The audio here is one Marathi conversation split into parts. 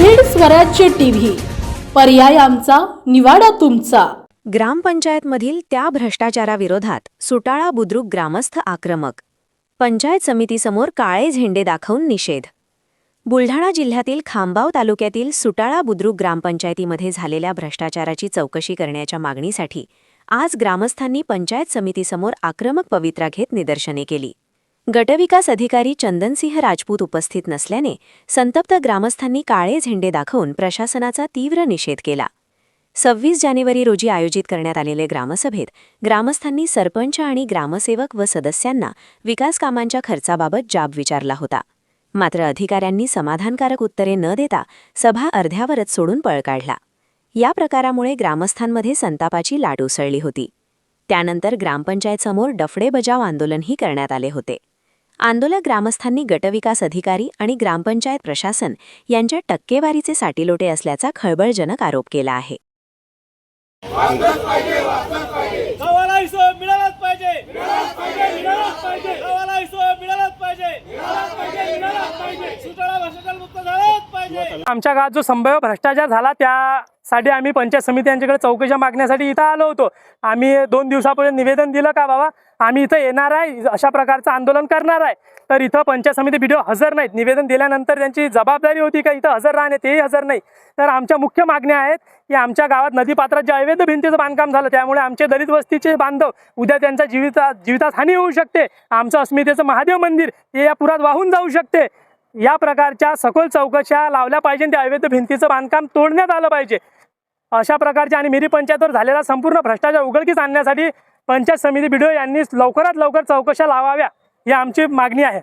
स्वराज्य टीव्ही. पर्याय आमचा निवाडा तुमचा. ग्रामपंचायतमधील त्या भ्रष्टाचाराविरोधात सुटाळा बुद्रुक ग्रामस्थ आक्रमक. पंचायत समितीसमोर काळे झेंडे दाखवून निषेध. बुलढाणा जिल्ह्यातील खांबाव तालुक्यातील सुटाळा बुद्रुक ग्रामपंचायतीमध्ये झालेल्या भ्रष्टाचाराची चौकशी करण्याच्या मागणीसाठी आज ग्रामस्थांनी पंचायत समितीसमोर आक्रमक पवित्रा घेत निदर्शने केली. गटविकास अधिकारी चंदनसिंह राजपूत उपस्थित नसल्याने संतप्त ग्रामस्थांनी काळे झेंडे दाखवून प्रशासनाचा तीव्र निषेध केला. सव्वीस जानेवारी रोजी आयोजित करण्यात आलेले ग्रामसभेत ग्रामस्थांनी सरपंच आणि ग्रामसेवक व सदस्यांना विकास कामांच्या खर्चाबाबत जाब विचारला होता. मात्र अधिकाऱ्यांनी समाधानकारक उत्तरे न देता सभा अर्ध्यावरच सोडून पळ काढला. या प्रकारामुळे ग्रामस्थांमध्ये संतापाची लाट उसळली होती. त्यानंतर ग्रामपंचायतसमोर डफडे बजाव आंदोलनही करण्यात आले होते. आंदोलक ग्रामस्थांनी गटविकास अधिकारी आणि ग्रामपंचायत प्रशासन यांच्या टक्केवारीचे साटीलोटे असल्याचा खळबळजनक आरोप केला आहे गावाला हिशोब मिळालाच पाहिजे मिळालाच पाहिजे मिळालाच पाहिजे गावाला हिशोब मिळालाच पाहिजे मिळालाच पाहिजे मिळालाच पाहिजे सुटाळा भ्रष्टाचार मुक्त झालाच पाहिजे आमच्या गावात जो संभाव्य भ्रष्टाचार झाला त्यासाठी आम्ही पंचायत समिती यांच्याकडे चौकशा मागण्यासाठी इथं आलो होतो. आम्ही दोन दिवसापूर्वी निवेदन दिलं का बाबा आम्ही इथं येणार आहे अशा प्रकारचं आंदोलन करणार आहे. तर इथं पंचायत समिती व्हिडिओ हजर नाहीत. निवेदन दिल्यानंतर त्यांची जबाबदारी होती का इथं हजर राहणे तेही हजर नाही. तर आमच्या मुख्य मागण्या आहेत की आमच्या गावात नदीपात्रात जे अवैध भिंतीचं बांधकाम झालं त्यामुळे आमचे दलित वस्तीचे बांधव उद्या त्यांच्या जीविता जीवितात हानी होऊ शकते. आमचं अस्मितेचं महादेव मंदिर हे या पुरात वाहून जाऊ शकते. या प्रकारच्या सखोल चौकशा लावल्या पाहिजे त्या अवैध भिंतीचं बांधकाम तोडण्यात आलं पाहिजे. अशा प्रकारच्या आणि मिरी पंचायतवर झालेला संपूर्ण भ्रष्टाचार उघडकीस आणण्यासाठी पंचायत समिती बिडो यांनी लवकरात लवकर चौकशा लावाव्या ही आमची मागणी आहे.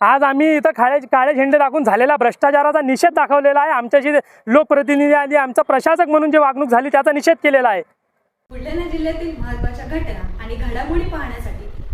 आज आम्ही इथं काळे काळे झेंडे दाखवून झालेल्या भ्रष्टाचाराचा निषेध दाखवलेला आहे. आमच्याशी लोकप्रतिनिधी आणि आमचा प्रशासक म्हणून जी वागणूक झाली त्याचा निषेध केलेला आहे. बुलढाणा जिल्ह्यातील महत्त्वाच्या घटना आणि घडामोडी पाहण्यासाठी